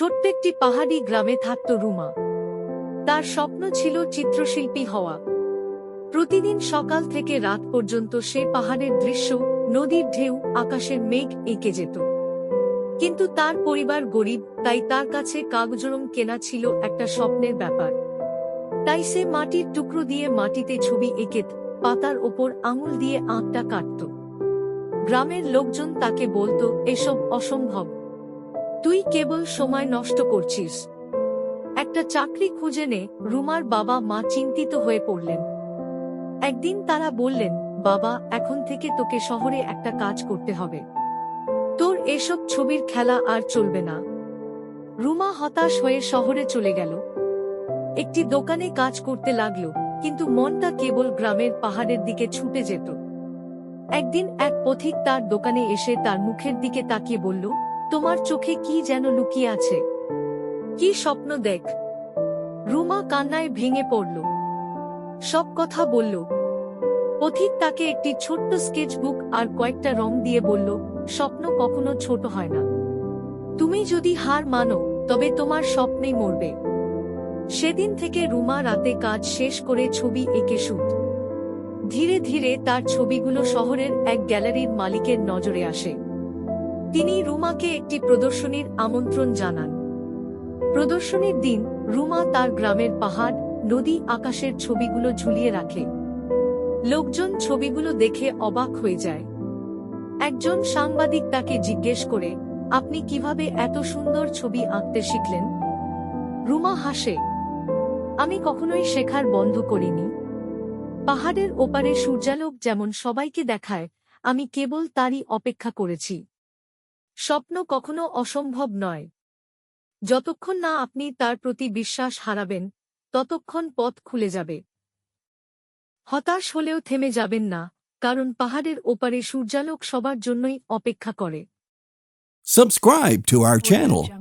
ছোট্ট একটি পাহাড়ি গ্রামে থাকত রুমা। তার স্বপ্ন ছিল চিত্রশিল্পী হওয়া। প্রতিদিন সকাল থেকে রাত পর্যন্ত সে পাহাড়ের দৃশ্য, নদীর ঢেউ, আকাশের মেঘ এঁকে যেত। কিন্তু তার পরিবার গরিব, তাই তার কাছে কাগজরং কেনা ছিল একটা স্বপ্নের ব্যাপার। তাই সে মাটির টুকরো দিয়ে মাটিতে ছবি এঁকে পাতার ওপর আঙুল দিয়ে আঁকটা কাটত। গ্রামের লোকজন তাকে বলতো, এসব অসম্ভব। তুই কেবল সময় নষ্ট করছিস। একটা চাকরি খুঁজে নে, রুমার বাবা মা চিন্তিত হয়ে পড়লেন। একদিন তারা বললেন, বাবা, এখন থেকে তোকে শহরে একটা কাজ করতে হবে। তোর এসব ছবির খেলা আর চলবে না। রুমা হতাশ হয়ে শহরে চলে গেল। একটি দোকানে কাজ করতে লাগল, কিন্তু মনটা কেবল গ্রামের পাহাড়ের দিকে ছুটে যেত। একদিন এক পথিক তার দোকানে এসে তার মুখের দিকে তাকিয়ে বলল তোমার চোখে কি যেন লুকিয়ে আছে? কি স্বপ্ন দেখ? রুমা কান্নায় ভেঙে পড়ল। সব কথা বলল। পথিক তাকে একটি ছোট্ট স্কেচবুক আর কয়েকটা রং দিয়ে বলল, স্বপ্ন কখনো ছোট হয় না। তুমি যদি হার মানো, তবে তোমার স্বপ্নেই মরবে। সেদিন থেকে রুমা রাতে কাজ শেষ করে ছবি এঁকে শুট। ধীরে ধীরে তার ছবিগুলো শহরের এক গ্যালারির মালিকের নজরে আসে। তিনি রুমাকে একটি প্রদর্শনীর আমন্ত্রণ জানান। প্রদর্শনীর দিন রুমা তার গ্রামের পাহাড়, নদী আকাশের ছবিগুলো ঝুলিয়ে রাখে। লোকজন ছবিগুলো দেখে অবাক হয়ে যায়। একজন সাংবাদিক তাকে জিজ্ঞেস করে, আপনি কীভাবে এত সুন্দর ছবি আঁকতে শিখলেন? রুমা হাসে, আমি কখনোই শেখার বন্ধ করিনি। পাহাড়ের ওপারে সূর্যালোক যেমন সবাইকে দেখায়, আমি কেবল তারই অপেক্ষা করেছি। স্বপ্ন কখনো অসম্ভব নয়। যতক্ষণ না আপনি তার প্রতি বিশ্বাস হারাবেন ততক্ষণ পথ খুলে যাবে। হতাশ হলেও থেমে যাবেন না কারণ পাহাড়ের ওপারে সূর্যালোক সবার জন্যই অপেক্ষা করে। Subscribe to our channel.